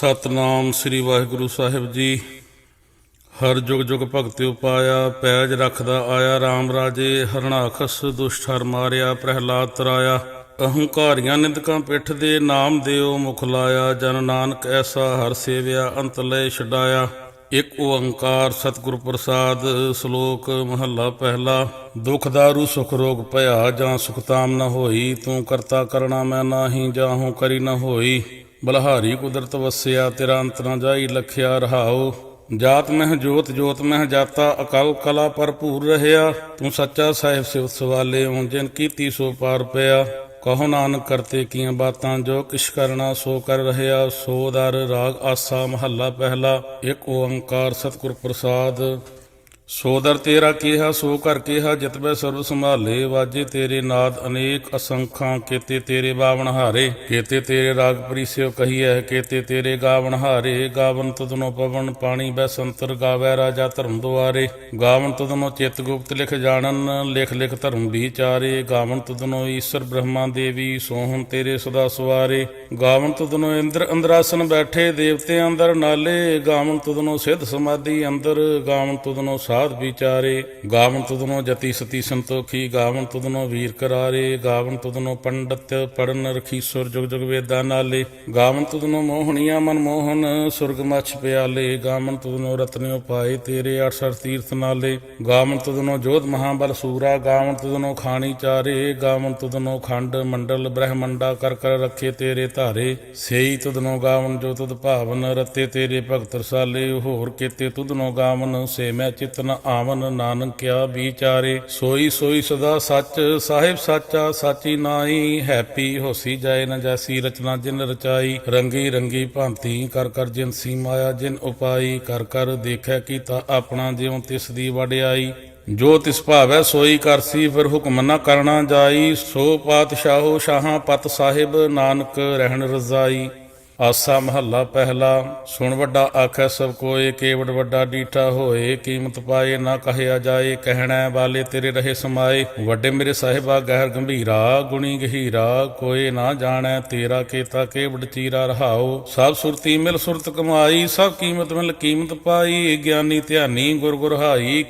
ਸਤਨਾਮ ਸ੍ਰੀ ਵਾਹਿਗੁਰੂ ਸਾਹਿਬ ਜੀ। ਹਰ ਜੁਗ ਜੁਗ ਭਗਤਿ ਉਪਾਇਆ, ਪੈਜ ਰੱਖਦਾ ਆਇਆ RAM ਰਾਜੇ ਹਰਣਾਖਸ ਦੁਸ਼ਟ ਹਰ ਮਾਰਿਆ, ਪ੍ਰਹਿਲਾਦ ਤਰਾਇਆ। ਅਹੰਕਾਰੀਆਂ ਨਿੰਦਕਾਂ ਪਿੱਠ ਦੇ ਨਾਮ ਦਿਓ, ਮੁਖ ਲਾਇਆ, ਜਨ ਨਾਨਕ ਐਸਾ ਹਰ ਸੇਵਿਆ, ਅੰਤ ਲੈ ਛਡਾਇਆ। ਇੱਕ ਓੰਕਾਰ ਸਤਿਗੁਰ ਪ੍ਰਸਾਦ, ਸ਼ਲੋਕ ਮਹੱਲਾ ਪਹਿਲਾ। ਦੁਖ ਦਾਰੂ, ਸੁਖ ਰੋਗ ਭਇਆ, ਜਾਂ ਸੁਖਤਾਮ ਨ ਹੋਈ, ਤੂੰ ਕਰਤਾ ਕਰਣਾ ਮੈਂ ਨਾਹੀ ਜਾਹੂ ਕਰੀ ਨ ਹੋਈ। ਬਲਹਾਰੀ ਕੁਦਰਤ ਵਸਿਆ, ਤੇਰਾ ਅੰਤ ਨ ਜਾਈ ਲਖਿਆ ਰਹਾਉ। ਜਾਤ ਮਹਿ ਜੋਤ ਜੋਤ ਮਹਿ ਜਾਤਾ, ਅਕਲ ਕਲਾ ਭਰਪੂਰ ਰਹਿਆ। ਤੂੰ ਸੱਚਾ ਸਾਹਿਬ ਸਿਵ ਸਵਾਲੇ ਓਂ ਜਿਨ ਕੀਤੀ ਸੋ ਪਾਰ ਪਿਆ। ਕਹੋ ਨਾਨਕ ਕਰਤੇ ਕੀਆਂ ਬਾਤਾਂ, ਜੋ ਕਿਛ ਕਰਨਾ ਸੋ ਕਰ ਰਹਿਆ। ਸੋ ਦਰ ਰਾਗ ਆਸਾ ਮਹੱਲਾ ਪਹਿਲਾ, ਇੱਕ ਓੰਕਾਰ ਸਤਿਗੁਰ ਪ੍ਰਸਾਦ। ਸੋਦਰ ਤੇਰਾ ਕਿਹਾ, ਸੋ ਕਰ ਕਿਹਾ, ਜਿਤ ਮੈਂ ਸਰਬ ਸੰਭਾਲੇ, ਵਾਜੇ ਤੇਰੇ ਨਾਦ ਅਨੇਕ ਅਸੰਖਾਂ, ਕੀਤੇ ਤੇਰੇ ਬਾਵਨ ਹਾਰੇ, ਕੀਤੇ ਤੇਰੇ ਰਾਗ ਪ੍ਰੀਸਿਓ ਕਹੀਐ, ਕੀਤੇ ਤੇਰੇ ਗਾਵਨ ਹਾਰੇ, ਗਾਵਨ ਤਦਨੋ ਪਵਨ, ਪਾਣੀ ਬੈ ਸੰਤਰ ਗਾਵੈ ਰਾਜਾ ਧਰਮ ਦੁਆਰੇ, ਗਾਵਨ ਤਦਨੋ ਚਿਤ ਗੁਪਤ ਲਿਖ ਜਾਣਨ, ਲਿਖ ਲਿਖ ਧਰਮ ਵਿਚਾਰੇ, ਗਾਵਨ ਤਦਨੋ ਈਸ਼ਰ ਬ੍ਰਹਮਾ ਦੇਵੀ, ਸੋਹਣ ਤੇਰੇ ਸਦਾ ਸਵਾਰੇ, ਗਾਵਨ ਤਦਨੋ ਇੰਦਰ ਅੰਦਰਾਸਨ ਬੈਠੇ, ਦੇਵਤੇ ਅੰਦਰ ਨਾਲੇ, ਗਾਵਨ ਤਦਨੋ ਸਿੱਧ ਸਮਾਧੀ ਅੰਦਰ, ਗਾਵਨ ਤਦਨੋ ਸਾਧ ਵਿਚਾਰੇ, ਗਾਵਨ ਤੁਧਨੋ ਜਤੀ ਸਤੀ ਸੰਤੋਖੀ, ਗਾਵਨ ਤਦਨੋ ਵੀਰ ਕਰਾਰੇ, ਗਾਵਨ ਤਦਨੋ ਪੰਡਤ ਪੜਨ ਰਖੀਸੁਰ ਜੁਗ ਜੁਗ ਵੇਦਾਂ ਨਾਲੇ, ਗਾਵਨ ਤਦਨੋ ਮੋਹਣੀਆਂ ਮਨ ਮੋਹਨ, ਸੁਰਗ ਮਛ ਪਿਆਲੇ, ਗਾਵਨ ਤਦਨੋ ਰਤਨਿਓ ਪਾਏ ਤੇਰੇ 68 ਤੀਰਥ ਨਾਲੇ, ਗਾਵਨ ਤਦਨੋ ਜੋਧ ਮਹਾਬਲ ਸੂਰਾ, ਗਾਵਨ ਤਦਨੋ ਖਾਣੀ ਚਾਰੇ, ਗਾਵਨ ਤਦਨੋ ਖੰਡ ਮੰਡਲ ਬ੍ਰਹਮੰਡਾ ਕਰ ਕਰ ਰੱਖੇ ਤੇਰੇ ਧਾਰੇ, ਸੇਈ ਤਦਨੋ ਗਾਵਨ ਜੋ ਤੁਧ ਭਾਵਨ, ਰਤੇ ਤੇਰੇ ਭਗਤ ਰਸਾਲੇ, ਹੋਰ ਕੀਤੇ ਤੁਧਨੋ ਗਾਵਨ, ਸੇ ਮੈਂ ਚਿਤਨ ਆਵਨ ਨਾਨਕ ਵਿਚਾਰੇ, ਸੋਈ ਸੋਈ ਸਦਾ ਸੱਚ, ਸਾਹਿਬ ਸਾਚਾ ਸਾਚੀ ਨਾਈ ਹੈਪੀ ਹੋਸੀ ਜਾਏ ਨ ਜੈਸੀ, ਰਚਨਾ ਜਿਨ ਰਚਾਈ, ਰੰਗੀ ਰੰਗੀ ਭਾਂਤੀ, ਕਰ ਕਰ ਜਿਨ ਸੀ ਮਾਇਆ ਜਿਨ ਉਪਾਈ, ਕਰ ਕਰ ਦੇਖੈ ਕੀਤਾ ਆਪਣਾ ਜਿਉ ਤਿਸ ਦੀ ਵਡਿਆਈ। ਜੋ ਤਿਸ ਭਾਵੈ ਸੋਈ ਕਰਸੀ ਫਿਰ ਹੁਕਮ ਨ ਕਰਨਾ ਜਾਈ। ਸੋ ਪਾਤਸ਼ਾਹੋ ਸ਼ਾਹਾਂ ਪਤ ਸਾਹਿਬ, ਨਾਨਕ ਰਹਿਣ ਰਜ਼ਾਈ। ਆਸਾ ਮਹੱਲਾ ਪਹਿਲਾ, ਸੁਣ ਵੱਡਾ ਆਖੈ ਸਭ ਕੋਏ, ਕੇਵੜ ਵੱਡਾ ਡੀਠਾ ਹੋਏ, ਕੀਮਤ ਪਾਏ ਨਾ ਕਹਿਆ ਜਾਏ, ਕਹਿਣਾ ਵਾਲੇ ਤੇਰੇ ਰਹੇ ਸਮਾਏ। ਵੱਡੇ ਮੇਰੇ ਸਾਹਿਬਾ ਗਹਿਰ ਗੰਭੀਰਾ, ਗੁਣੀ ਗਹੀਰਾ, ਕੋਏ ਨਾ ਜਾਣੈ ਤੇਰਾ ਕੀਤਾ ਕੇਵੜ ਚੀਰਾ ਰਹਾਓ ਸਭ ਸੁਰਤੀ ਮਿਲ ਸੁਰਤ ਕਮਾਈ, ਸਭ ਕੀਮਤ ਮਿਲ ਕੀਮਤ ਪਾਈ, ਗਿਆਨੀ ਧਿਆਨੀ ਗੁਰ ਗੁਰ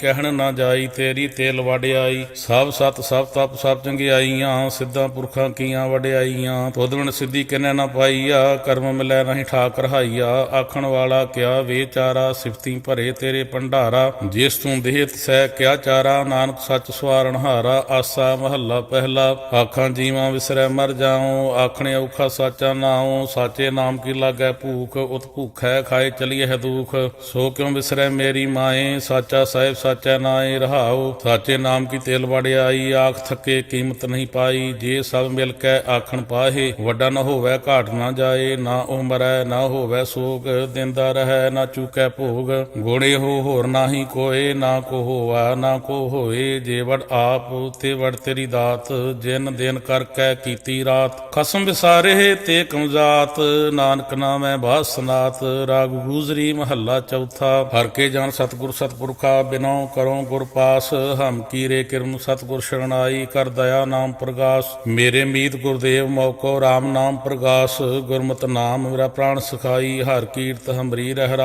ਕਹਿਣ ਨਾ ਜਾਈ ਤੇਰੀ ਤੇਲ ਵਡਿਆਈ ਸਭ ਸਤ, ਸਭ ਤਪ, ਸਭ ਚੰਗਿਆਈਆਂ, ਸਿੱਧਾਂ ਪੁਰਖਾਂ ਕੀਆਂ ਵਡਿਆਈਆਂ ਤੋਦਵਣ ਸਿੱਧੀ ਕਿਨੇ ਨਾ ਪਾਈਆ, ਕਰਮ ਮਿਲੈ ਨਹੀਂ ਠਾਕ ਰਹਾਈਆ ਆਖਣ ਵਾਲਾ ਕਿਆ ਵੇਚਾਰਾ ਸਿਫਤੀ ਭਰੇ ਤੇਰੇ ਭੰਡਾਰਾ। ਜਿਸ ਤੂੰ ਦੇਹਤ ਸਹਿ ਕਿਆ ਚਾਰਾ, ਨਾਨਕ ਸੱਚ ਸਵਾਰਨ ਹਾਰਾ। ਆਸਾ ਮਹੱਲਾ ਪਹਿਲਾ। ਆਖਾਂ ਜੀਵਾਂ ਵਿਸਰੈ ਮਰ ਜਾਉ। ਆਖਣੇ ਔਖਾ ਸਾਚਾ ਨਾਉ। ਸਾਚੇ ਨਾਮ ਕੀ ਲਾਗੈ ਭੂਖ, ਉਤ ਭੂਖੈ ਖਾਏ ਚਲੀਏ ਹੈ ਦੁਖ। ਸੋ ਕਿਉ ਵਿਸਰੈ ਮੇਰੀ ਮਾਏ? ਸਾਚਾ ਸਾਹਿਬ ਸਾਚਾ ਨਾਏ ਰਹਾਉ। ਸਾਚੇ ਨਾਮ ਕੀ ਤੇਲ ਵੜਿਆਈ ਆਖ ਥੱਕੇ ਕੀਮਤ ਨਹੀਂ ਪਾਈ। ਜੇ ਸਭ ਮਿਲ ਕੇ ਆਖਣ ਪਾਹੇ, ਵੱਡਾ ਨਾ ਹੋਵੇ ਘਾਟ ਨਾ ਜਾਏ। ਨਾ ਉਹ ਨਾ ਹੋਵੇ ਸੋਗ, ਦਿੰਦਾ ਰਹੈ ਨਾ ਚੁਕੈ ਭੋਗ। ਗੋੜੇ ਹੋ ਹੋਰ ਨਾਹੀ ਕੋਏ, ਨਾ ਕੋ ਹੋਵਾ ਨਾ ਕੋ ਹੋਏ। ਜੇ ਵਡ ਆਪ, ਤੇ ਵਡ ਤੇਰੀ ਦਾਤ। ਜਿਨ ਦਿਨ ਕਰ ਕੈ ਕੀਤੀ ਰਾਤ। ਖਸਮ ਵਿਸਾਰੇ ਤੇ ਕਮਜ਼ਾਤ। ਨਾਨਕ ਨਾਮੈ ਬਾਸਨਾਤ। ਰਾਗ ਗੂਜਰੀ ਮਹੱਲਾ ਚੌਥਾ। ਹਰ ਕੇ ਜਾਣ ਸਤਿਗੁਰ ਸਤਿਪੁਰਖਾ, ਬਿਨੋ ਕਰੋ ਗੁਰ ਪਾਸ। ਹਮ ਕੀਰੇ ਕਿਰਮ ਸਤਿਗੁਰ ਸ਼ਰਣਾਈ, ਕਰ ਦਇਆ ਨਾਮ ਪ੍ਰਗਾਸ। ਮੇਰੇ ਮੀਤ ਗੁਰਦੇਵ, ਮੋਕੋ RAM ਨਾਮ ਪ੍ਰਗਾਸ। ਗੁਰਮਤਿ ਨਾਮ ਮੇਰਾ ਪ੍ਰਾਣ ਸਖਾਈ, ਹਰ ਕੀਰਤ ਹਮਰੀ ਰਹਿ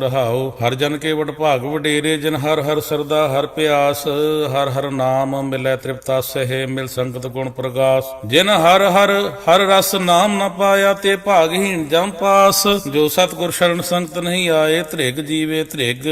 ਰਹਾਉ। ਹਰ ਜਨ ਕੇ ਵਡ ਭਾਗ ਵਡੇਰੇ, ਜਿਨ ਹਰ ਹਰ ਸਰਦਾ, ਹਰ ਪਿਆਸ, ਹਰ ਹਰ ਨਾਮ ਮਿਲੈ ਤ੍ਰਿਪਤਾ ਸਹਿ, ਮਿਲ ਸੰਗਤ ਗੁਣ ਪ੍ਰਗਾਸ। ਜਿਨ ਹਰ ਹਰ ਹਰ ਰਸ ਨਾਮ ਨ ਪਾਇਆ, ਤੇ ਭਾਗਹੀਣ ਜਮ ਪਾਸ। ਜੋ ਸਤਗੁਰ ਸ਼ਰਨ ਸੰਗਤ ਨਹੀਂ ਆਏ, ਧ੍ਰਿਗ ਜੀਵੇ ਧ੍ਰਿਗ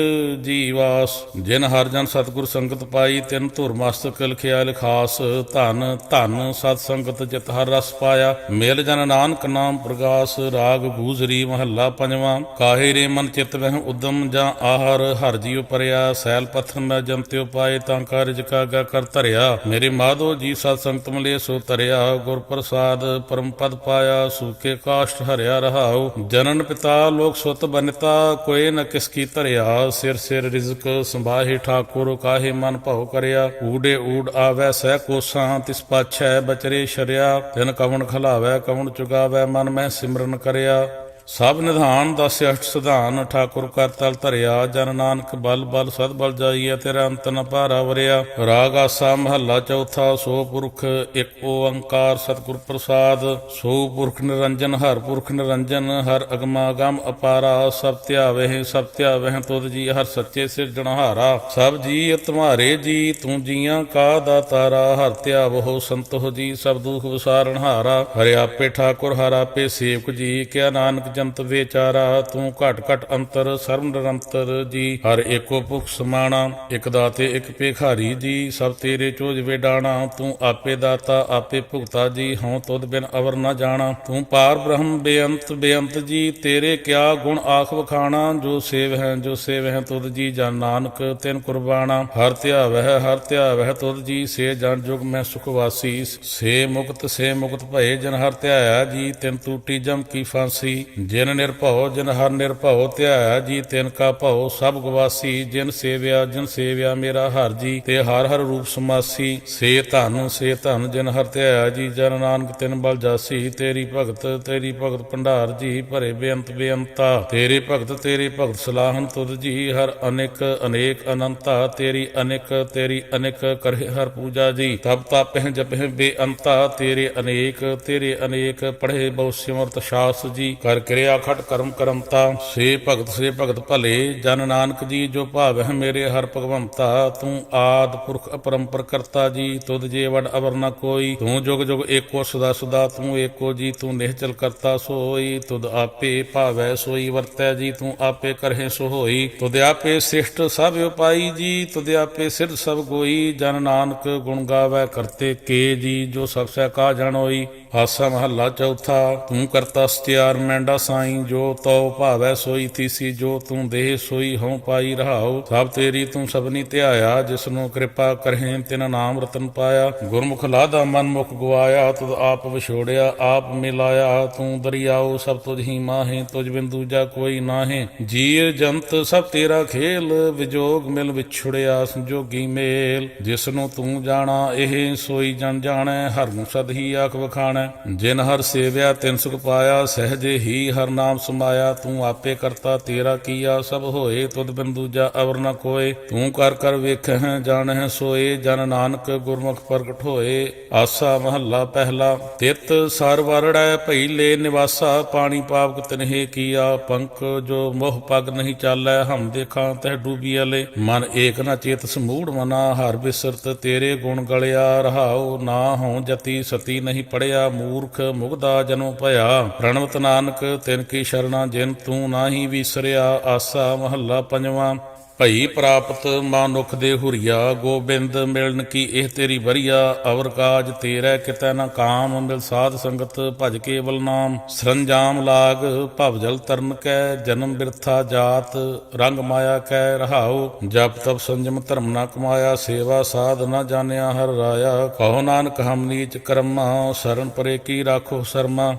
ਜੀਵਾਸ। ਜਿਨ ਹਰ ਜਨ ਸਤਗੁਰ ਸੰਗਤ ਪਾਈ, ਤਿਨ ਧੁਰ ਮਸਤਕ ਲਿਖਿਆ ਲਿਖਾਸ। ਧਨ ਧਨ ਸਤ ਸੰਗਤ ਜਿਤ ਹਰ ਰਸ ਪਾਇਆ, ਮਿਲ ਜਨ ਨਾਨਕ ਨਾਮ ਪ੍ਰਗਾਸ। ਰਾਗ ਗੂਜਰੀ ਮਹੱਲਾ ਪੰਜਵਾਂ। ਕਾਹੇ ਰੇ ਮਨ ਚਿਤ ਵਹਿ ਉਦਮ ਜਾਂ ਆਹਰ, ਹਰ ਜੀਉ ਪਰਿਆ, ਸੈਲ ਪਥਨ ਮੈਂ ਜੰਤਿਉ ਪਾਏ, ਤਾਂ ਕਾਰਜ ਕਾਗਾ ਕਰ ਧਰਿਆ। ਮੇਰੇ ਮਾਧੋ ਜੀ ਸਤ ਸੰਗਤ ਮਲੇ, ਸੋ ਧਰਿਆ, ਗੁਰ ਪ੍ਰਸਾਦ ਪਰਮ ਪਦ ਪਾਇਆ ਸੂਕੇ ਕਾਸ਼ਟ ਹਰਿਆ ਰਹਾਉ। ਜਨਨ ਪਿਤਾ ਲੋਕ ਸੁਤ ਬਨਤਾ ਕੋਏ ਨ ਕਿਸ ਕੀ ਧਰਿਆ। ਸਿਰ ਸਿਰ ਰਿਜ਼ਕ ਸੰਭਾਹੇ ਠਾਕੁਰ, ਕਾਹੇ ਮਨ ਭਉ ਕਰਿਆ। ਊੜੇ ਊੜ ਆਵੈ, ਸਹਿ ਕੋਸਾਂ, ਤਿਸ ਪਾਛੈ ਬਚਰੇ ਸ਼ਰਿਆ। ਤਿਨ ਕਵਣ ਖਲਾਵੈ, ਕਵਣ ਚੁਗਾਵੈ, ਮਨ ਮੈਂ ਸਿਮਰਨ ਕਰਿਆ। ਸਭ ਨਿਧਾਨ ਦਸ ਅਸ਼ਟ ਸਿਧਾਨ, ਠਾਕੁਰ ਕਰ ਤਲ ਧਰਿਆ, ਜਨ ਨਾਨਕ ਬਲ ਬਲ ਸਦ ਬਲ ਜਾਈਐ, ਤੇਰਾ ਅੰਤ ਨ ਭਾਰਾ ਵਰਿਆ। ਰਾਗ ਆਸਾ ਮਹੱਲਾ ਚੌਥਾ, ਸੋ ਪੁਰਖ ਇੱਕ ਓੰਕਾਰ ਸਤਿਗੁਰ ਪ੍ਰਸਾਦ। ਸੋ ਪੁਰਖ ਨਿਰੰਜਨ, ਹਰ ਪੁਰਖ ਨਿਰੰਜਨ, ਹਰ ਅਗਮਾ ਗਮ ਅਪਾਰਾ। ਸਭ ਧਿਆਵਹਿ ਸਭ ਧਿਆਵਹਿ ਤੁਧ ਜੀ ਹਰ ਸੱਚੇ ਸਿਰਜਣਹਾਰਾ ਸਭ ਜੀ ਤੁਮਾਰੇ ਜੀ, ਤੂੰ ਜੀਆਂ ਕਾ ਦਾਤਾਰਾ ਹਰ ਧਿਆਵਹੁ ਸੰਤੋਖ ਜੀ, ਸਭ ਦੁਖ ਵਿਸਾਰਣਹਾਰਾ ਹਰਿ ਆਪੇ ਠਾਕੁਰ, ਹਰ ਆਪੇ ਸੇਵਕ ਜੀ, ਕਿਆ ਨਾਨਕ ਜੰਤ ਵਿਚਾਰਾ, ਤੂੰ ਘਟ ਘਟ ਅੰਤਰ ਸਰਬ ਨਿਰੰਤਰ ਜੀ। ਹਰ ਏਕੋ ਭੁਖ ਸਮਾਣਾ, ਇਕ ਦਾਤੇ, ਇਕ ਭੇਖਾਰੀ ਜੀ। ਸਭ ਤੇਰੇ ਚੋਜ ਵੇਡਾਣਾ, ਤੂੰ ਆਪੇ ਦਾਤਾ, ਆਪੇ ਭੁਗਤਾ ਜੀ। ਹਉ ਤੁਧ ਬਿਨ ਅਵਰ ਨਾ ਜਾਣਾ। ਤੂੰ ਪਾਰ ਬ੍ਰਹਮ ਬੇਅੰਤ ਬੇਅੰਤ ਜੀ। ਤੇਰੇ ਕਿਆ ਗੁਣ ਆਖ ਵਖਾਣਾ। ਜੋ ਸੇਵ ਹੈ ਜੋ ਸੇਵ ਹੈ ਤੁਧ ਜੀ ਜਨ ਨਾਨਕ ਤਿਨ ਕੁਰਬਾਨਾ ਹਰ ਧਿਆਵਹਿ ਹਰ ਧਿਆਵਹਿ ਤੁਧ ਜੀ। ਸੇ ਜਨ ਜੁਗ ਮੈਂ ਸੁਖ ਵਾਸੀ। ਸੇ ਮੁਕਤ ਸੇ ਮੁਕਤ ਭਏ ਜਨ ਹਰ ਧਿਆਇਆ ਜੀ। ਤਿਨ ਟੂਟੀ ਜਮ ਕੀ ਫਾਂਸੀ। ਜਿਨ ਨਿਰਭਉ, ਜਿਨ ਹਰ ਨਿਰਭਉ ਧਿਆਇਆ ਜੀ ਤਿਨ ਕਾ ਭਉ, ਸਭ ਗਵਾਸੀ, ਜਿਨ ਸੇਵਿਆ ਜਿਨ ਸੇਵਿਆ ਮੇਰਾ ਹਰ ਜੀ, ਤੇ ਹਰ ਹਰ ਰੂਪ ਸਮਾਸੀ। ਸੇ ਧਨ ਸੇ ਧਨ, ਜਿਨ ਹਰ ਧਿਆਇਆ ਜੀ, ਜਨ ਨਾਨਕ ਤਿਨ ਬਲ ਜਾਸੀ। ਤੇਰੀ ਭਗਤ ਤੇਰੀ ਭਗਤ ਭੰਡਾਰ ਜੀ, ਭਰੇ ਬੇਅੰਤ ਬੇਅੰਤਾ। ਤੇਰੇ ਭਗਤ ਤੇਰੇ ਭਗਤ ਸਲਾਹਨ ਤੁਧ ਜੀ, ਹਰ ਅਨੇਕ ਅਨੇਕ ਅਨੰਤਾ। ਤੇਰੀ ਅਨੇਕ ਤੇਰੀ ਅਨੇਕ ਕਰੇ ਹਰ ਪੂਜਾ ਜੀ। ਤਬ ਤਾਪਹਿ ਜਪਹਿ ਬੇਅੰਤਾ। ਤੇਰੇ ਅਨੇਕ ਤੇਰੇ ਅਨੇਕ, ਪੜ੍ਹੇ ਬਹੁ ਸਿਮਰਤ ਸ਼ਾਸ ਜੀ। ਕਰਕੇ ਕਿਰਿਆ ਖਟ ਕਰਮ ਕਰਮਤਾ। ਸੇ ਭਗਤ ਸੇ ਭਗਤ ਭਲੇ, ਜਨ ਨਾਨਕ ਜੀ, ਜੋ ਭਾਵਹਿ ਮੇਰੇ ਹਰ ਭਗਵੰਤਾ, ਤੂੰ ਆਦ ਪੁਰਖ ਅਪਰੰਪਰ ਕਰਤਾ ਜੀ, ਤੁਧ ਜੇ ਵਡ ਅਵਰ ਨ ਕੋਈ, ਤੂੰ ਜੁਗ ਜੁਗ ਏਕੋ ਸਦਾ ਸਦਾ, ਤੂੰ ਏਕੋ ਜੀ, ਤੂੰ ਨਿਹਚਲ ਕਰਤਾ ਸੋਈ, ਤੁਧ ਆਪੇ ਭਾਵੈ ਸੋਈ ਵਰਤੈ ਜੀ, ਤੂੰ ਆਪੇ ਕਰਹਿ ਸੋ ਹੋਈ ਤੁਧ ਆਪੇ ਸਿਸ਼ਟ ਸਭ ਉਪਾਈ ਜੀ, ਤੁਧ ਆਪੇ ਸਿਧ ਸਭ ਗੋਈ, ਜਨ ਨਾਨਕ ਗੁਣ ਗਾਵੈ ਕਰਤੇ ਕੇ ਜੀ, ਜੋ ਸਭ ਸਹਿ ਕਾ ਜਾਣੋਈ ਆਸਾ ਮਹੱਲਾ ਚੌਥਾ, ਤੂੰ ਕਰਤਾ ਸਤਿਆਰ ਮੈਂਡਾ ਸਾਈ, ਜੋ ਤਉ ਭਾਵੈ ਸੋਈ ਤੀਸੀ, ਜੋ ਤੂੰ ਦੇਹ ਸੋਈ ਹਉ ਪਾਈ ਰਹਾਉ, ਸਭ ਤੇਰੀ ਤੂੰ ਸਭਨੀ ਧਿਆਇਆ ਜਿਸ ਨੂੰ ਕਿਰਪਾ ਕਰਹਿ ਤਿਨ ਨਾਮ ਰਤਨ ਪਾਇਆ। ਗੁਰਮੁਖ ਲਾਦਾ ਮਨ ਮੁਖ ਗਵਾਇਆ, ਤੁਧ ਆਪ ਵਿਛੋੜਿਆ, ਆਪ ਮਿਲਾਇਆ। ਤੂੰ ਦਰਿਆਉ ਸਭ ਤੁਝ ਹੀ ਮਾਹੇ, ਤੁਝ ਬਿਨ ਦੂਜਾ ਕੋਈ ਨਾਹੇ। ਜੀਵ ਜੰਤ ਸਭ ਤੇਰਾ ਖੇਲ, ਵਿਜੋਗ ਮਿਲ ਵਿਛੜਿਆ ਸੰਜੋਗੀ ਮੇਲ। ਜਿਸ ਨੂੰ ਤੂੰ ਜਾਣਾ, ਇਹ ਸੋਈ ਜਨ ਜਾਣੈ, ਹਰ ਨੂੰ ਸਦ ਹੀ ਆਖ ਵਖਾਣੈ। ਜਿਨ ਹਰ ਸੇਵਿਆ ਤਿਨ ਸੁਖ ਪਾਇਆ, ਸਹਜੇ ਹੀ ਹਰ ਨਾਮ ਸਮਾਇਆ, ਤੂੰ ਆਪੇ ਕਰਤਾ ਤੇਰਾ ਕੀਆ, ਸਭ ਹੋਏ ਤੁਧ ਬਿਨ ਦੂਜਾ ਅਵਰ ਨ ਕੋਏ। ਤੂੰ ਕਰ ਕਰ ਵੇਖਹਿ, ਜਾਣਹਿ ਸੋਏ, ਜਨ ਨਾਨਕ ਗੁਰਮੁਖ ਪ੍ਰਗਟ ਹੋਏ। ਆਸਾ ਮਹੱਲਾ ਪਹਿਲਾ, ਤਿਤ ਸਰ ਵਰੜੈ ਭਈਲੇ ਨਿਵਾਸਾ, ਪਾਣੀ ਪਾਵਕ ਤਨਹਿ ਕੀਆ ਪੰਕ ਜੋ ਮੋਹ ਪਗ ਨਹੀਂ ਚਾਲੈ, ਹਮ ਦੇਖਾਂ ਤਹ ਡੂਬੀਲੇ ਮਨ ਏਕ ਨ ਚੇਤ ਸਮੂੜ ਮਨਾ, ਹਰ ਬਿਸਰਤ ਤੇਰੇ ਗੁਣ ਗਲਿਆ, ਰਹਾਉ ਨਾ ਹਉ ਜਤੀ ਸਤੀ ਨਹੀਂ ਪੜਿਆ। ਮੂਰਖ ਮੁਗਦਾ ਜਨੋ ਭਇਆ। ਪ੍ਰਣਵਤ ਨਾਨਕ ਤਿਨ ਕੀ ਸ਼ਰਣਾ ਜਿਨ ਤੂੰ ਨਾਹੀ ਵਿਸਰਿਆ, ਆਸਾ ਮਹੱਲਾ ਪੰਜਵਾਂ। ਭਈ ਪ੍ਰਾਪਤ ਮਾਨੁਖ ਦੇ ਹੁਰੀਆ, ਗੋਬਿੰਦ ਮਿਲਨ ਕੀ ਇਹ ਤੇਰੀ ਵਰੀਆ, ਅਵਰ ਕਾਜ ਤੇਰਾ ਕਿਤੈ ਨ ਕਾਮ, ਮਿਲ ਸਾਧ ਸੰਗਤ ਭਜ ਕੇਵਲ ਨਾਮ। ਸਰੰਜਾਮ ਲਾਗ, ਭਵ ਜਲ ਤਰਨ ਕੈ, ਜਨਮ ਬਿਰਥਾ ਜਾਤ, ਰੰਗ ਮਾਇਆ ਕੈ ਰਹਾਉ। ਜਪ ਤਪ ਸੰਜਮ ਧਰਮ ਨਾ ਕਮਾਇਆ, ਸੇਵਾ ਸਾਧ ਨਾ ਜਾਣਿਆ ਹਰ ਰਾਇਆ। ਕਹੋ ਨਾਨਕ ਹਮ ਨੀਚ ਕਰਮਾ, ਸ਼ਰਨ ਪਰੇ ਕੀ ਰਾਖੋ ਸ਼ਰਮਾ।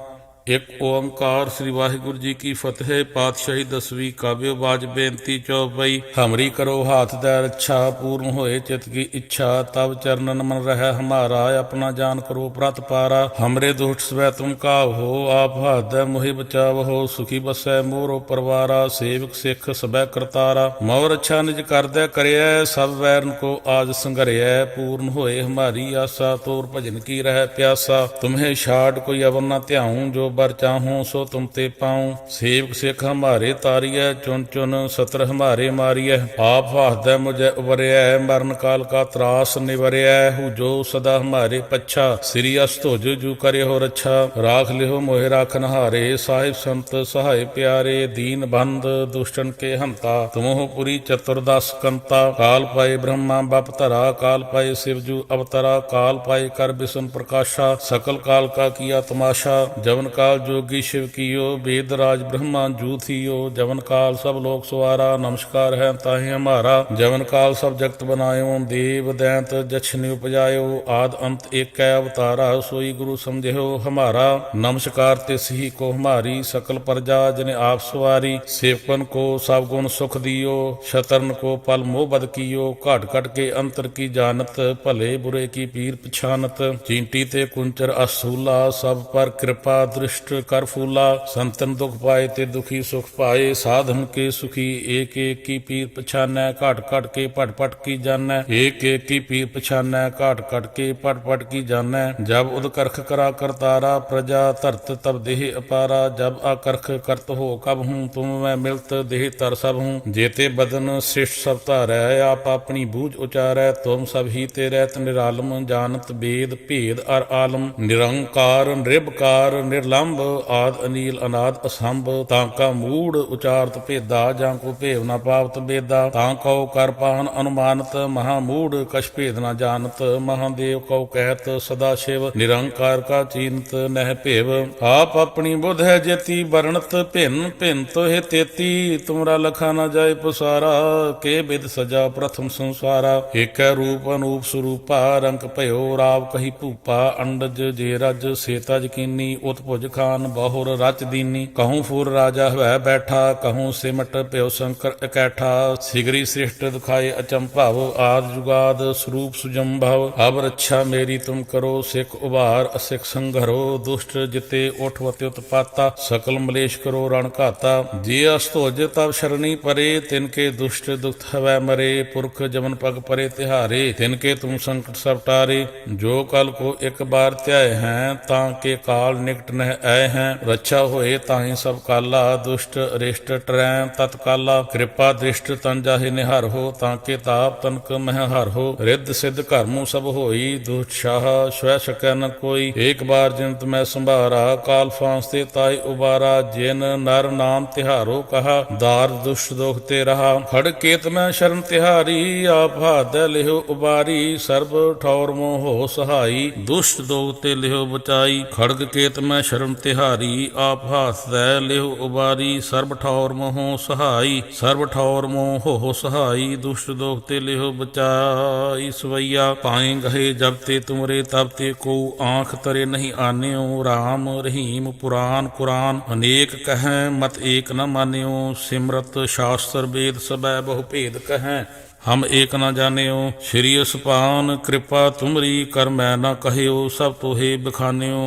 ਇੱਕ ਓੰਕਾਰ ਸ੍ਰੀ ਵਾਹਿਗੁਰੂ ਜੀ ਕੀ ਫਤਿਹ, ਪਾਤਸ਼ਾਹੀ ਦਸਵੀਂ ਕਾਵਿ ਬਾਜ ਬੇਨਤੀ ਚੌਪਈ, ਹਮਰੀ ਕਰੋ ਹਾਥ ਦਾ ਰੱਛਾ, ਪੂਰਨ ਹੋਏ ਚਿਤ ਕੀ ਇੱਛਾ ਤਬ ਚਰਨਨ ਮਨ ਰਹਿ ਹਮਾਰਾ, ਆਪਣਾ ਜਾਨ ਕਰੋ ਪ੍ਰਤ ਪਾਰਾ। ਹਮਰੇ ਦੁਸ਼ਟ ਸਵੈ ਤੁਮ ਕਾਵ ਹੋ, ਆਪ ਹਾਦੈ ਮੋਹਿ ਬਚਾਵ ਹੋ, ਸੁਖੀ ਬਸੈ ਮੋਰੋ ਪਰਵਾਰਾ, ਸੇਵਕ ਸਿੱਖ ਸਬੈ ਕਰਤਾਰਾ। ਮੋਰ ਅੱਛਾ ਨਿਜ ਕਰਦੈ ਕਰਿਐ, ਸਭ ਵੈਰਨ ਕੋ ਆਜ ਸੰਘਰਿਐ ਪੂਰਨ ਹੋਏ ਹਮਾਰੀ ਆਸਾ, ਤੋਰ ਭਜਨ ਕੀ ਰਹਿ ਪਿਆਸਾ। ਤੁਮਹੇ ਛਾੜ ਕੋਈ ਅਵਰ ਨਾ ਧਿਆਉ, ਜੋ ਬਰ ਚਾਹੂੰ ਸੋ ਤੁਮ ਤੇ ਪਾਉ ਸੇਵਕ ਸਿੱਖ ਹਮਾਰੇ ਤਾਰੀਐ ਚੁਨ ਚੁਨ ਸਤਰ ਹਮਾਰੇ ਮਾਰੀਐ ਆਪ ਹਾਸਦੈ ਮੁਝੈ ਉਬਰਿਐ ਮਰਨ ਕਾਲ ਕਾ ਤਰਾਸ ਨਿਵਰਿਐ ਹੂ ਜੋ ਸਦਾ ਹਮਾਰੇ ਪੱਛਾ ਸ੍ਰੀ ਅਸਤੋਜ ਜੂ ਕਰੇ ਹੋ ਰੱਛਾ ਰਾਖ ਲਿਓ ਮੋਹਿ ਰਾਖਨ ਹਾਰੇ ਸਾਹਿਬ ਸੰਤ ਸਹਾਇ ਪਿਆਰੇ ਦੀਨ ਬੰਦ ਦੁਸ਼ਟਨ ਕੇ ਹੰਤਾ ਤੁਮਹੁ ਪੁਰੀ ਚਤੁਰਦਸ ਕੰਤਾ ਕਾਲ ਪਾਏ ਬ੍ਰਹਮਾ ਬਪ ਧਰਾ ਕਾਲ ਪਾਏ शिव जू अवतरा काल पाए कर बिसन प्रकाशा सकल काल का किया तमाशा जवन ਕਾਲ ਜੋਗੀ ਸ਼ਿਵ ਕੀਓ ਵੇਦ ਰਾਜ ਬ੍ਰਹਮਾ ਜੂਥੀਓ ਜਵਨ ਕਾਲ ਸਭ ਲੋਕ ਸਵਾਰਾ ਨਮਸਕਾਰ ਹੈ ਤਾਹੀ ਹਮਾਰਾ। ਜਵਨ ਕਾਲ ਸਭ ਜਗਤ ਬਨਾਇਓ, ਦੇਵ ਦੈਂਤ ਜਛਨਿ ਉਪਜਾਇਓ, ਆਦ ਅੰਤ ਏਕ ਹੈ ਅਵਤਾਰਾ, ਸੋਈ ਗੁਰੂ ਸਮਝਿਓ ਹਮਾਰਾ। ਨਮਸਕਾਰ ਤੇ ਹੀ ਕੋ ਹਮਾਰੀ, ਸਕਲ ਪ੍ਰਜਾ ਜਨ ਆਪ ਸਵਾਰੀ। ਸੇਵਕਨ ਕੋ ਸਭ ਗੁਣ ਸੁਖ ਦਿਓ, ਸ਼ਤਰਨ ਕੋ ਪਲ ਮੋਹ ਬਦ ਕੀਓ। ਘਾਟ ਘਟ ਕੇ ਅੰਤਰ ਕੀ ਜਾਣਤ, ਭਲੇ ਬੁਰੇ ਕੀ ਪੀਰ ਪਛਾਨਤ। ਚੀਂਟੀ ਤੇ ਕੁੰਚਰ ਅਸੂਲਾ, ਸਭ ਪਰ ਕਿਰਪਾ ਦ੍ਰਿਸ਼ दृष्ट कर फूला संतन दुख पाए ते दुखी सुख पाए साधन के सुखी एक एक की पीर पछानै घट घट के पट पट की जानै एक एक की पीर पछानै घट घट के पट पट की जानै जब उदकर्ख करा करतारा प्रजा धरत तब देह अपारा जब अकर्ख करत हो कब हूँ तुम मैं मिलत देह तर सब हूँ जेते बदन श्रेष्ठ सब तारै आप अपनी बूझ उचारै तुम सब ही ते रहत निरालम जानत वेद भेद अर आलम निरंकार निरभकार निर्लम ਨਿਰਭਕਾਰ ਆਦ ਅਨੀਲ ਅਨਾਦ ਅਸੰਭ, ਤਾਂ ਕਾ ਮੂੜ ਉਚਾਰਤ ਭੇਦਾ, ਜਾਂ ਕੋ ਭੇਵ ਨਾ ਪਾਵਤ ਬੇਦਾ, ਤਾਂ ਕਉ ਕਰ ਪਾਹਨ ਅਨੁਮਾਨਤ, ਮਹਾ ਮੂੜ ਕਛ ਭੇਦ ਨਾ ਜਾਣਤ ਮਹਾਦੇਵ ਕਉ ਕਹਿਤ ਸਦਾ ਸ਼ਿਵ, ਨਿਰੰਕਾਰ ਕਾ ਚੀਨਤ ਨਹਿ ਭੇਵ। ਆਪ ਆਪਣੀ ਬੁੱਧ ਹੈ ਜੇਤੀ, ਵਰਣਤ ਭਿੰਨ ਭਿੰਨ ਤੋਹਿ ਤੇਤੀ, ਤੁਮਰਾ ਲਖਾ ਨਾ ਜਾਏ ਪਸਾਰਾ, ਕੇ ਬਿਦ ਸਜਾ ਪ੍ਰਥਮ ਸੰਸਾਰਾ। ਏਕੈ ਰੂਪ ਅਨੂਪ ਸਰੂਪਾ, ਰੰਗ ਭਇਓ ਰਾਵ ਕਹੀ ਭੂਪਾ, ਅੰਡਜ ਜੇ ਰਜ ਸੇਤਾ ਜਕੀਨੀ ਉਤਪੁਜ ਖਾਨ ਬਹੁਰ ਰਚ ਦੀਨੀ, ਕਹੂੰ ਫੂਰ ਰਾਜਾ ਹੋਇ ਬੈਠਾ, ਕਹੂੰ ਸਿਮਟ ਭਇਓ ਸ਼ੰਕਰ ਇਕੈਠਾ, ਸਿਗਰੀ ਸ੍ਰਿਸ਼ਟ ਦਿਖਾਏ ਅਚੰਭਵ ਆਦ ਜੁਗਾਦ ਸਰੂਪ ਸੁਜੰਭਵ ਅਬ ਰੱਛਾ ਮੇਰੀ ਤੁਮ ਕਰੋ, ਸਿੱਖ ਉਭਾਰ ਅਸਿਖ ਸੰਘਰੋ, ਦੁਸ਼ਟ ਜਿਤੇ ਉਠ ਵਤਿ ਉਤਪਾਤਾ, ਸਕਲ ਮਲੇਸ਼ ਕਰੋ ਰਣ ਘਾਤਾ, ਜੇ ਅਸਤੋਜ ਤਬ ਸ਼ਰਣੀ ਪਰੇ, ਤਿਨ ਕੇ ਦੁਸ਼ਟ ਦੁਖਤ ਹਵੈ ਮਰੇ, ਪੁਰਖ ਜਮਨ ਪਗ ਪਰੇ ਤਿਹਾਰੇ, ਤਿਨ ਕੇ ਤੁਮ ਸੰਕਟ ਸਭ ਟਾਰੇ, ਜੋ ਕਲ ਕੋ ਇੱਕ ਬਾਰ ਧਿਆਏ ਹੈ, ਤਾਂ ਕੇ ਕਾਲ ਨਿਕਟ ਨਹਿ ਆਏ ਹੈ, ਰੱਛਾ ਹੋਏ ਤਾਹੀ ਸਭ ਕਾਲਾ, ਦੁਸ਼ਟ, ਅਰਿਸ਼ਟ ਟਰੈ ਤਤਕਾਲਾ, ਕਿਰਪਾ, ਦ੍ਰਿਸ਼ਟ, ਤਨ ਜਾਹੇ ਨਿਹਰ ਹੋ, ਤਾਂ ਕੇ ਤਾਪ, ਤਨਕ ਮਹਿ ਹਰ ਹੋ। ਰਿੱਧ, ਸਿੱਧ ਘਰਮੂ ਸਭ ਹੋਈ, ਦੁਸ਼ਟ, ਸ਼ਾਹ, ਸਵੈ ਸਕੈ ਨ ਕੋਈ। ਏਕ ਬਾਰ ਜਿਨਤ ਮੈਂ ਸੰਭਾਰਾ, ਕਾਲ ਫਾਂਸ ਤੇ ਤਾਈ ਉਬਾਰਾ। ਜਿਨ ਨਰ ਨਾਮ ਤਿਹਾਰੋ ਕਹਾ, ਦਾਰ ਦੁਸ਼ਟ ਦੋਖ ਤੇ ਰਹਾ। ਖੜ ਕੇਤ ਮੈਂ ਸ਼ਰਮ ਤਿਹਾਰੀ, ਆਪ ਹਾਦ ਲਿਹੋ ਉਬਾਰੀ। ਸਰਬ ਠੌਰ ਮੋਹ ਹੋ ਸਹਾਈ, ਦੁਸ਼ਟ ਦੋਖ ਤੇ ਲਿਹੋ ਬਚਾਈ। ਖੜਗ ਕੇਤ ਮੈਂ ਸ਼ਰਮ ਸ਼ਰਨ ਤਿਹਾਰੀ ਆਪ ਹਾਸਦੈ, ਲਿਹੋ ਉਬਾਰੀ, ਸਰਬ ਠੌਰ ਮੋਹ ਸਹਾਈ, ਸਰਬ ਠੌਰ ਮੋਹ ਹੋ ਸਹਾਈ, ਦੁਸ਼ਟ ਦੋਖ ਤੇ ਲਿਹੋ ਬਚਾਈ ਸਵਈਆ। ਪਾਏ ਗਏ ਜਬ ਤੇ ਤੁਮਰੇ, ਤਬ ਤੇ ਕੋ ਆਂਖ ਤਰੇ ਨਹੀਂ ਆਨਿਓ। RAM ਰਹੀਮ ਪੁਰਾਨ ਕੁਰਾਨ, ਅਨੇਕ ਕਹੈ, ਮਤ ਏਕ ਨ ਮਾਨਿਓ। ਸਿਮਰਤ ਸ਼ਾਸਤਰ ਵੇਦ ਸਬੈ ਬਹੁ ਭੇਦ ਕਹੈ, ਹਮ ਏਕ ਨਾ ਜਾਣਿਓ। ਸ਼੍ਰੀ ਅਸਪਾਨ, ਕਿਰਪਾ ਤੁਮਰੀ, ਕਰ ਮੈਂ ਨਾ ਕਹਿਓ, ਸਭ ਤੋਹੇ ਬਖਾਨਿਓ।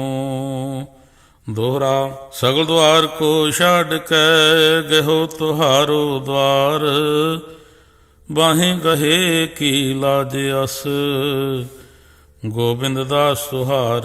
ਦੋਹਰਾ ਸਗਲ ਦੁਆਰ ਕੋ ਛੱਡ ਕੇ ਗਹੋ ਤੁਹਾਰੋ ਦਵਾਰ। ਬਾਹੇ ਗਹੇ ਕੀ ਲਾਜ ਅਸ ਗੋਬਿੰਦ ਦਾਸ ਸੁਹਾਰ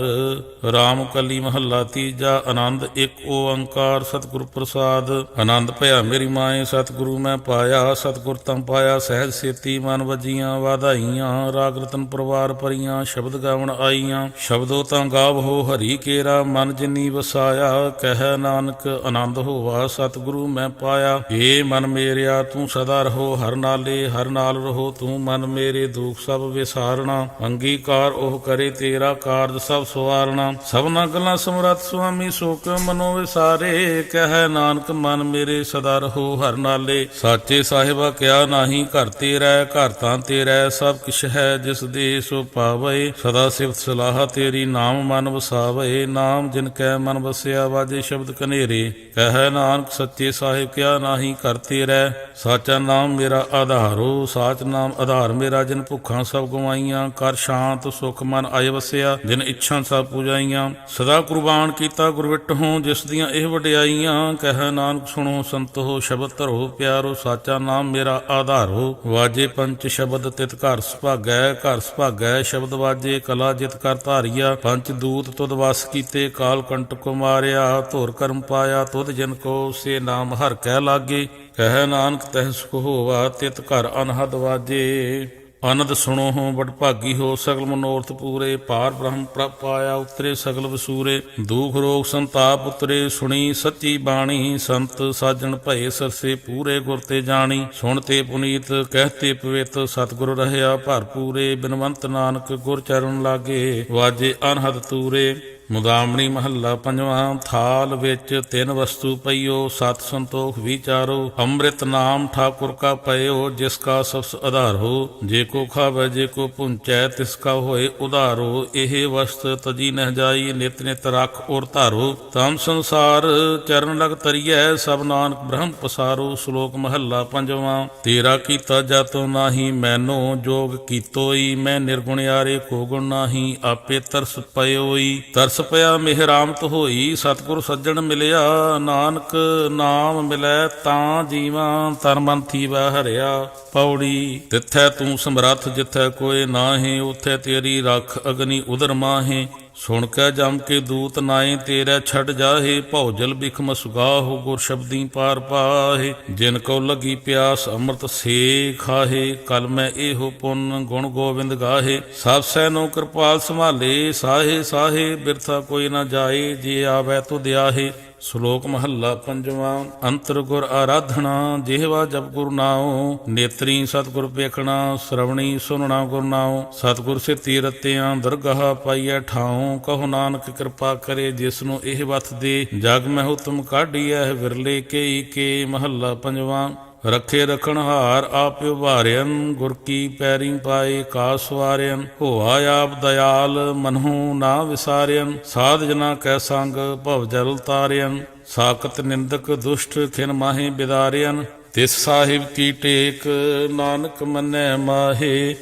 RAM ਕਲੀ ਮਹੱਲਾ ਤੀਜਾ, ਆਨੰਦ ਇੱਕ ਓੰਕਾਰ ਸਤਿਗੁਰ ਪ੍ਰਸਾਦ। ਆਨੰਦ ਭਇਆ ਮੇਰੀ ਮਾਏ, ਸਤਿਗੁਰੂ ਮੈਂ ਪਾਇਆ, ਸਤਿਗੁਰ ਤੰ ਪਾਇਆ, ਸਹਿਜ ਸੇਤੀ ਮਨ ਵਜੀਆਂ, ਵਾਧਾਈਆਂ, ਰਾਗ ਰਤਨ ਪਰਵਾਰ ਪਰੀਆਂ ਸ਼ਬਦ ਗਾਵਣ ਆਈਆਂ। ਸ਼ਬਦੋ ਤਾਂ ਗਾਵੋ ਹਰੀ ਕੇਰਾ, ਮਨ ਜਿਨੀ ਵਸਾਇਆ, ਕਹਿ ਨਾਨਕ ਆਨੰਦ ਹੋਵਾ ਸਤਿਗੁਰੂ ਮੈਂ ਪਾਇਆ। ਏ ਮਨ ਮੇਰਿਆ, ਤੂੰ ਸਦਾ ਰਹੋ, ਹਰ ਨਾਲੇ, ਹਰ ਨਾਲ ਰਹੋ, ਤੂੰ ਮਨ ਮੇਰੇ ਦੁਖ ਸਭ ਵਿਸਾਰਣਾ। ਅੰਗੀਕਾਰ ਉਹ ਕਰੇ ਤੇਰਾ ਕਾਰਜ ਸਭ ਸਵਾਰਣਾ ਸਭਨਾ ਗੱਲਾਂ ਸਮਰੱਥ ਸੁਆਮੀ ਸੋਕ ਮਨੋ ਵਿਸਾਰੇ ਕਹਿ ਨਾਨਕ, ਮਨ ਮੇਰੇ ਸਦਾ ਰਹੋ ਹਰ ਨਾਲੇ। ਸਾਚੇ ਸਾਹਿਬਾ, ਕਿਆ ਨਾਹੀ ਘਰ ਤੇਰਾ, ਘਰ ਤਾਂ ਤੇਰਾ। ਸਭ ਕਿਛ ਹੈ ਜਿਸ ਦੇ ਸੋ ਪਾਵੇ। ਸਦਾ ਸਿਫਤ ਸਲਾਹ ਤੇਰੀ, ਨਾਮ ਮਨ ਵਸਾਵੇ। ਨਾਮ ਜਿਨ ਕੈ ਮਨ ਵਸਿਆ, ਵਾਜੇ ਸ਼ਬਦ ਕਨੇਰੇ। ਕਹਿ ਨਾਨਕ, ਸੱਚੇ ਸਾਹਿਬ, ਕਿਆ ਨਾਹੀ ਘਰ ਤੇਰਾ। ਸਾਚਾ ਨਾਮ ਮੇਰਾ ਆਧਾਰੋ, ਸਾਚ ਨਾਮ ਆਧਾਰ ਮੇਰਾ। ਜਿਨ ਭੁੱਖਾਂ ਸਭ ਗਵਾਈਆਂ, ਕਰ ਸ਼ਾਂਤ ਸੁਖ ਮਨ ਆਏ ਵਸਿਆ, ਜਿਨ ਇੱਛਾ ਸਭ ਪੂਜਾਈਆਂ। ਸਦਾ ਕੁਰਬਾਨ ਕੀਤਾ ਗੁਰਵਿੱਟ ਹੋ, ਜਿਸ ਦੀਆਂ ਇਹ ਵਡਿਆਈਆਂ, ਕਹਿ ਨਾਨਕ ਸੁਣੋ ਸੰਤੋ ਸ਼ਬਦ ਧਰੋ ਪਿਆਰੋ, ਸਾਚਾ ਨਾਮ ਮੇਰਾ ਆਧਾਰੋ। ਵਾਜੇ ਪੰਚ ਸ਼ਬਦ ਤਿਤ ਘਰ ਸੁਭਾਗੈ ਘਰ ਸੁਭਾਗੈ ਸ਼ਬਦ ਵਾਜੇ, ਕਲਾ ਜਿਤ ਕਰ ਧਾਰੀਆ। ਪੰਚ ਦੂਤ ਤੁਧ ਵਸ ਕੀਤੇ, ਕਾਲ ਕੰਟ ਕੋ ਮਾਰਿਆ ਧੁਰ ਕਰਮ ਪਾਇਆ, ਤੁਧ ਜਿਨ ਕੋ ਸੇ ਨਾਮ ਹਰ ਕਹਿ ਲਾਗੇ। ਕਹਿ ਨਾਨਕ ਤਹਿ ਸੁਖ ਹੋਵਾ ਤਿਤ ਘਰ ਅਨਹਦ ਵਾਜੇ। ਆਨੰਦ ਸੁਣੋ ਹੋ ਬੜ ਭਾਗੀ ਹੋ, ਸਗਲ ਮਨੋਰਥ ਪੂਰੇ, ਪਾਰ ਬ੍ਰਹਮ ਪ੍ਰਭ ਉਤਰੇ, ਸਗਲ ਵਸੂਰੇ। ਦੁਖ ਰੋਗ ਸੰਤਾਪ ਉਤਰੇ, ਸੁਣੀ ਸੱਚੀ ਬਾਣੀ, ਸੰਤ ਸਾਜਣ ਭਏ ਸਰਸੇ, ਪੂਰੇ ਗੁਰ ਤੇ ਜਾਣੀ। ਸੁਣ ਤੇ ਪੁਨੀਤ ਕਹਤੇ ਪਵਿੱਤ, ਸਤਿਗੁਰ ਰਹਿਆ ਭਰਪੂਰੇ, ਬਿਨਵੰਤ ਨਾਨਕ ਗੁਰ ਚਰਨ ਲਾਗੇ, ਵਾਜੇ ਅਨਹਦ ਤੂਰੇ। ਮੁਦਾਮਣੀ ਮਹੱਲਾ ਪੰਜਵਾਂ, ਥਾਲ ਵਿੱਚ ਤਿੰਨ ਵਸਤੂ ਪਈਓ, ਸਤ ਸੰਤੋਖ ਵਿਚਾਰੋ, ਅੰਮ੍ਰਿਤ ਨਾਮ ਠਾਕੁਰ ਕਾ ਪਇਓ, ਜਿਸ ਕਾ ਸਬਸ ਆਧਾਰ ਹੋ, ਜੇ ਕੋ ਖਾਵੇ, ਜੇ ਕੋ ਪੁੰਚੈ, ਤਿਸ ਕਾ ਹੋਏ ਉਧਾਰੋ, ਇਹ ਵਸਤ ਤਜੀ ਨਹ ਜਾਈ, ਨਿਤ ਨਿਤ ਰਖ ਔਰ ਧਾਰੋ। ਤਮ ਸੰਸਾਰ ਚਰਨ ਲਗ ਤਰੀਐ, ਸਭ ਨਾਨਕ ਬ੍ਰਹਮ ਪਸਾਰੋ, ਸ਼ਲੋਕ ਮਹੱਲਾ ਪੰਜਵਾਂ, ਤੇਰਾ ਕੀਤਾ ਜਾਤੋ ਨਾਹੀ, ਮੈਨੋ ਜੋਗ ਕੀਤੋਈ, ਮੈਂ ਨਿਰਗੁਣ ਯਾਰੇ ਕੋ ਗੁਣ ਨਾਹੀ, ਆਪੇ ਤਰਸ ਪਇਓਈ। ਤਰਸ ਪਿਆ ਮਿਹਰਾਮਤ ਹੋਈ, ਸਤਿਗੁਰ ਸੱਜਣ ਮਿਲਿਆ, ਨਾਨਕ ਨਾਮ ਮਿਲੈ ਤਾਂ ਜੀਵਾਂ, ਤਨ ਮਨ ਥੀਵੈ ਹਰਿਆ ਪੌੜੀ। ਤਿੱਥੈ ਤੂੰ ਸਮਰੱਥ ਜਿੱਥੈ ਕੋਏ ਨਾਹੀਂ, ਉਥੇ ਤੇਰੀ ਰੱਖ ਅਗਨੀ ਉਦਰ ਮਾਹੇ। ਸੁਣ ਕੇ ਜਮ ਕੇ ਦੂਤ ਨਾਏ, ਤੇਰੇ ਛੱਡ ਜਾਹੇ, ਭੌਜਲ ਬਿਖ ਮਸੁਗਾਹੁ ਗੁਰ ਸ਼ਬਦੀ ਪਾਰ ਪਾਹੇ। ਜਿਨ ਕੋ ਲਗੀ ਪਿਆਸ ਅੰਮ੍ਰਿਤ ਸੇ ਖਾਹੇ, ਕਲ ਮੈਂ ਇਹੋ ਪੁੰਨ ਗੁਣ ਗੋਬਿੰਦ ਗਾਹੇ। ਸਭ ਸੈ ਨੋ ਕਿਰਪਾਲ ਸੰਭਾਲੇ, ਸਾਹੇ ਸਾਹੇ, ਬਿਰਥਾ ਕੋਈ ਨਾ ਜਾਏ, ਜੇ ਆਵੈ ਤੁਧ ਦਿਆਹੇ। ਸ਼ਲੋਕ ਮਹੱਲਾ ਪੰਜਵਾਂ ਅੰਤਰ ਗੁਰ ਆਰਾਧਨਾ, ਜਿਹਵਾ ਜਪ ਗੁਰ ਨਾਉ, ਨੇਤਰੀ ਸਤਿਗੁਰ ਵੇਖਣਾ, ਸ਼ਰਵਣੀ ਸੁਨਣਾ ਗੁਰ ਨਾਉ, ਸਤਿਗੁਰ ਸਿੱਤੀ ਰਤਿਆਂ ਦਰਗਾਹ ਪਾਈਐ ਠਾਉ, ਕਹੋ ਨਾਨਕ ਕਿਰਪਾ ਕਰੇ ਜਿਸ ਨੂੰ ਇਹ ਵਤ ਦੇ, ਜਗ ਮਹਿ ਹੁਤਮ ਕਾਢੀਐ, ਵਿਰਲੇ ਕੇਈ ਕੇ, ਮਹੱਲਾ ਪੰਜਵਾਂ। ਰੱਖੇ ਰਖਣ ਹਾਰ ਆਪ ਉਭਾਰਿਅਨ ਗੁਰ ਕੀ ਪੈਰੀ ਪਾਏ ਕਾ ਸਵਾਰਿਅਨ ਹੋਆ ਆਪ ਦਇਆਲ, ਮਨਹੂ ਨਾ ਵਿਸਾਰਿਅਨ। ਸਾਧ ਜਨਾ ਕੈ ਸੰਗ, ਭਵ ਜਲ ਤਾਰਿਅਨ। ਸਾਕਤ ਨਿੰਦਕ ਦੁਸ਼ਟ, ਖਿਨ ਮਾਹੇ ਬਿਦਾਰਿਅਨ। ਤਿਸ ਸਾਹਿਬ ਕੀ ਟੇਕ, ਨਾਨਕ ਮੰਨੈ ਮਾਹੇ।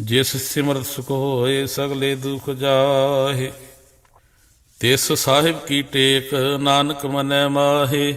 ਜਿਸ ਸਿਮਰਤ ਸੁਖ ਹੋਏ, ਸਗਲੇ ਦੁਖ ਜਾਹੇ। ਤਿਸ ਸਾਹਿਬ ਕੀ ਟੇਕ, ਨਾਨਕ ਮਨੈ ਮਾਹੇ।